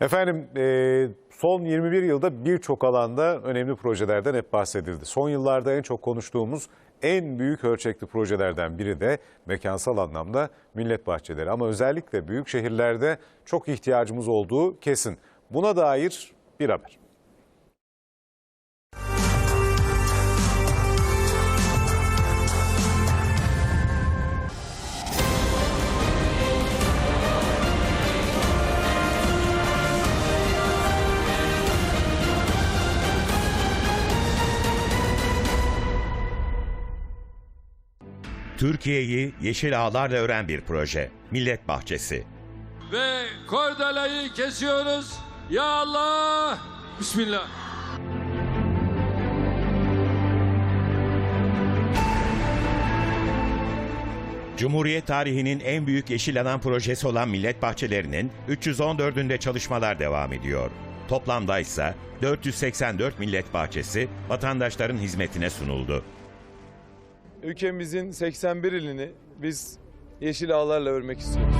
Efendim e, son 21 yılda birçok alanda önemli projelerden hep bahsedildi. Son yıllarda en çok konuştuğumuz en büyük ölçekli projelerden biri de mekansal anlamda millet bahçeleri. Ama özellikle büyük şehirlerde çok ihtiyacımız olduğu kesin. Buna dair bir haber. Türkiye'yi yeşil ağlarla ören bir proje. Millet Bahçesi. Ve kordalayı kesiyoruz. Ya Allah! Bismillah. Cumhuriyet tarihinin en büyük yeşil alan projesi olan Millet Bahçeleri'nin 314'ünde çalışmalar devam ediyor. Toplamda ise 484 millet bahçesi vatandaşların hizmetine sunuldu. Ülkemizin 81 ilini biz yeşil ağlarla örmek istiyoruz.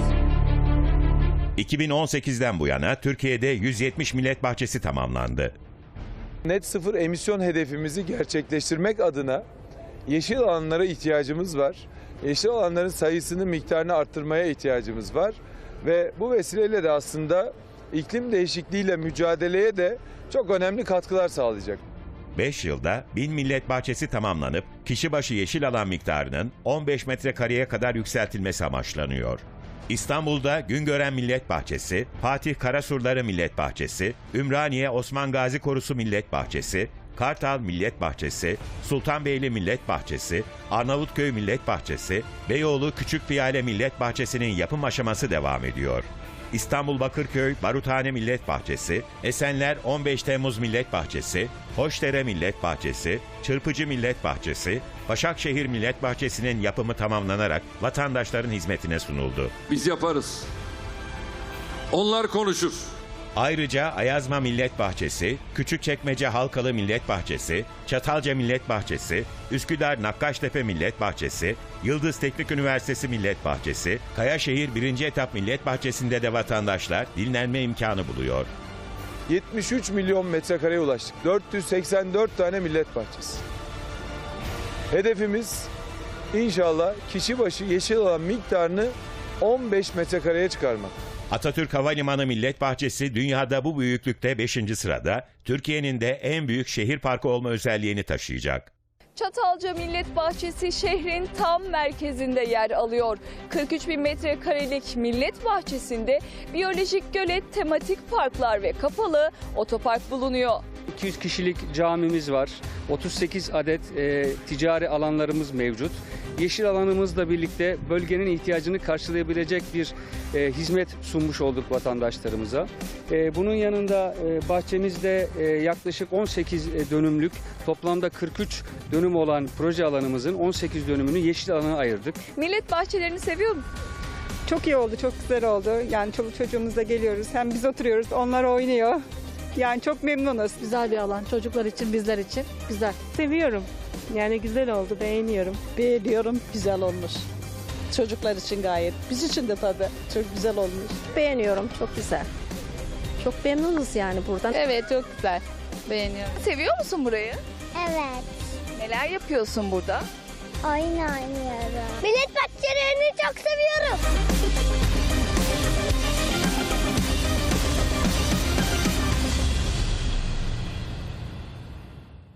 2018'den bu yana Türkiye'de 170 millet bahçesi tamamlandı. Net sıfır emisyon hedefimizi gerçekleştirmek adına yeşil alanlara ihtiyacımız var. Yeşil alanların sayısını, miktarını arttırmaya ihtiyacımız var. Ve bu vesileyle de aslında iklim değişikliğiyle mücadeleye de çok önemli katkılar sağlayacak. 5 yılda 1000 millet bahçesi tamamlanıp kişi başı yeşil alan miktarının 15 metrekareye kadar yükseltilmesi amaçlanıyor. İstanbul'da Güngören Millet Bahçesi, Fatih Karasurları Millet Bahçesi, Ümraniye Osman Gazi Korusu Millet Bahçesi, Kartal Millet Bahçesi, Sultanbeyli Millet Bahçesi, Arnavutköy Millet Bahçesi, Beyoğlu Küçük Piyale Millet Bahçesi'nin yapım aşaması devam ediyor. İstanbul Bakırköy Baruthane Millet Bahçesi, Esenler 15 Temmuz Millet Bahçesi, Hoşdere Millet Bahçesi, Çırpıcı Millet Bahçesi, Başakşehir Millet Bahçesi'nin yapımı tamamlanarak vatandaşların hizmetine sunuldu. Biz yaparız. Onlar konuşur. Ayrıca Ayazma Millet Bahçesi, Küçükçekmece Halkalı Millet Bahçesi, Çatalca Millet Bahçesi, Üsküdar Nakkaştepe Millet Bahçesi, Yıldız Teknik Üniversitesi Millet Bahçesi, Kayaşehir 1. Etap Millet Bahçesi'nde de vatandaşlar dinlenme imkanı buluyor. 73 milyon metrekareye ulaştık. 484 tane millet bahçesi. Hedefimiz inşallah kişi başı yeşil alan miktarını 15 metrekareye çıkarmak. Atatürk Havalimanı Millet Bahçesi dünyada bu büyüklükte 5. sırada, Türkiye'nin de en büyük şehir parkı olma özelliğini taşıyacak. Çatalca Millet Bahçesi şehrin tam merkezinde yer alıyor. 43 bin metrekarelik Millet Bahçesi'nde biyolojik gölet, tematik parklar ve kapalı otopark bulunuyor. 200 kişilik camimiz var. 38 adet e, ticari alanlarımız mevcut. Yeşil alanımızla birlikte bölgenin ihtiyacını karşılayabilecek bir e, hizmet sunmuş olduk vatandaşlarımıza. E, bunun yanında e, bahçemizde e, yaklaşık 18 dönümlük toplamda 43 dönüm olan proje alanımızın 18 dönümünü yeşil alana ayırdık. Millet bahçelerini seviyor musun? Çok iyi oldu, çok güzel oldu. Yani çoluk çocuğumuzla geliyoruz. Hem biz oturuyoruz, onlar oynuyor. Yani çok memnunuz. Güzel bir alan çocuklar için bizler için güzel. Seviyorum. Yani güzel oldu, beğeniyorum. Beğeniyorum, güzel olmuş. Çocuklar için gayet, biz için de tabii çok güzel olmuş. Beğeniyorum çok güzel. Çok memnunuz yani buradan. Evet çok güzel. Beğeniyorum. Seviyor musun burayı? Evet. Neler yapıyorsun burada? Oyun oynuyorum. Millet bahçelerini çok seviyorum.